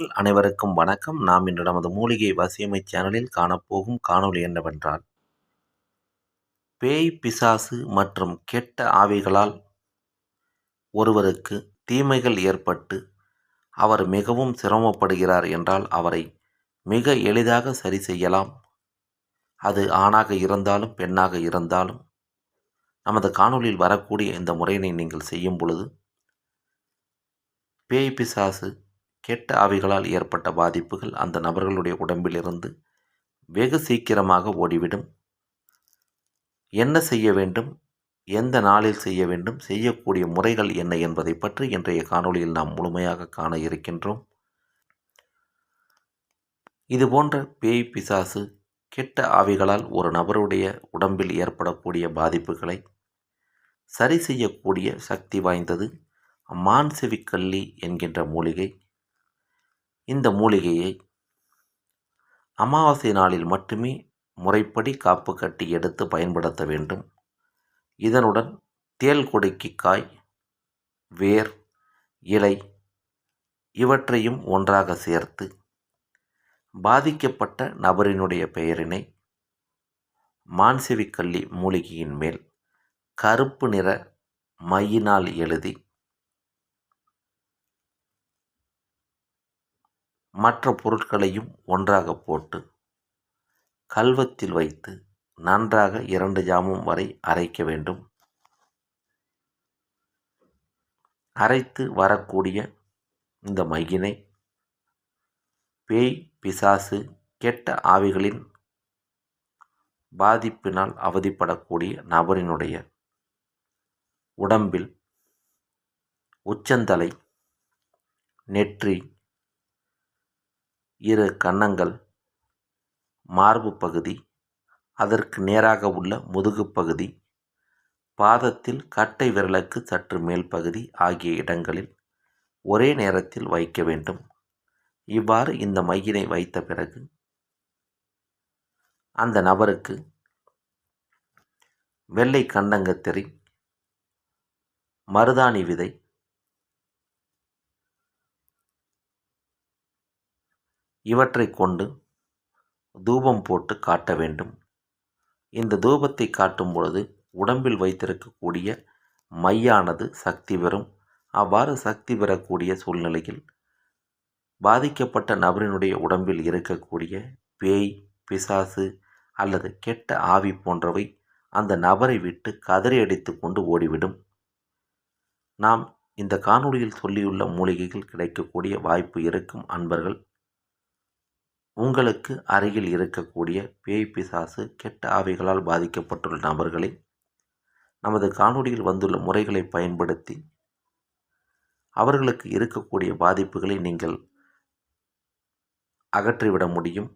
அனைவருக்கும் வணக்கம். நாம் இன்று நமது மூலிகை வசியமை சேனலில் காணப்போகும் காணொளி என்னவென்றால் பேய் பிசாசு மற்றும் கெட்ட ஆவிகளால் ஒருவருக்கு தீமைகள் ஏற்பட்டு அவர் மிகவும் சிரமப்படுகிறார் என்றால் அவரை மிக எளிதாக சரி செய்யலாம். அது ஆணாக இருந்தாலும் பெண்ணாக இருந்தாலும். நமது காணொளியில் வரக்கூடிய இந்த முறையினை நீங்கள் செய்யும் பொழுது பேய் பிசாசு கெட்ட ஆவிகளால் ஏற்பட்ட பாதிப்புகள் அந்த நபர்களுடைய உடம்பிலிருந்து வெகு சீக்கிரமாக ஓடிவிடும். என்ன செய்ய வேண்டும்? எந்த நாளில் செய்ய வேண்டும்? செய்யக்கூடிய முறைகள் என்ன என்பதை பற்றி இன்றைய காணொளியில் நாம் முழுமையாக காண இருக்கின்றோம். இதுபோன்ற பேய் பிசாசு கெட்ட ஆவிகளால் ஒரு நபருடைய உடம்பில் ஏற்படக்கூடிய பாதிப்புகளை சரி செய்யக்கூடிய சக்தி வாய்ந்தது. மான்செவிக்கல்லி என்கின்ற மூலிகை இந்த மூலிகையை அமாவாசை நாளில் மட்டுமே முறைப்படி காப்பு கட்டி எடுத்து பயன்படுத்த வேண்டும். இதனுடன் தேல் கொடிக்கு காய் வேர் இலை இவற்றையும் ஒன்றாக சேர்த்து பாதிக்கப்பட்ட நபரினுடைய பெயரினை மான்செவிக்கல்லி மூலிகையின் மேல் கருப்பு நிற மையினால் எழுதி மற்ற பொருட்களையும் ஒன்றாக போட்டு கல்வத்தில் வைத்து நன்றாக இரண்டு ஜாமும் வரை அரைக்க வேண்டும். அரைத்து வரக்கூடிய இந்த மையினை பேய் பிசாசு கெட்ட ஆவிகளின் பாதிப்பினால் அவதிப்படக்கூடிய நபரினுடைய உடம்பில் உச்சந்தலை நெற்றி இரு கன்னங்கள் மார்பு பகுதி அதற்கு நேராக உள்ள முதுகு பகுதி பாதத்தில் கட்டை விரலுக்கு சற்று மேல் பகுதி ஆகிய இடங்களில் ஒரே நேரத்தில் வைக்க வேண்டும். இவ்வாறு இந்த மையினை வைத்த பிறகு அந்த நபருக்கு வெள்ளை கண்டங்கத்திரை மருதாணி விதை இவற்றை கொண்டு தூபம் போட்டு காட்ட வேண்டும். இந்த தூபத்தை காட்டும் பொழுது உடம்பில் வைத்திருக்கக்கூடிய மையானது சக்தி பெறும். அவ்வாறு சக்தி பெறக்கூடிய சூழ்நிலையில் பாதிக்கப்பட்ட நபரினுடைய உடம்பில் இருக்கக்கூடிய பேய் பிசாசு அல்லது கெட்ட ஆவி போன்றவை அந்த நபரை விட்டு கதறி அடித்து கொண்டு ஓடிவிடும். நாம் இந்த காணொளியில் சொல்லியுள்ள மூலிகைகள் கிடைக்கக்கூடிய வாய்ப்பு இருக்கும் அன்பர்கள். உங்களுக்கு அருகில் இருக்கக்கூடிய பேய் பிசாசு கெட்ட ஆவிகளால் பாதிக்கப்பட்டுள்ள நபர்களை நமது காணொலியில் வந்துள்ள முறைகளை பயன்படுத்தி அவர்களுக்கு இருக்கக்கூடிய பாதிப்புகளை நீங்கள் அகற்றிவிட முடியும்.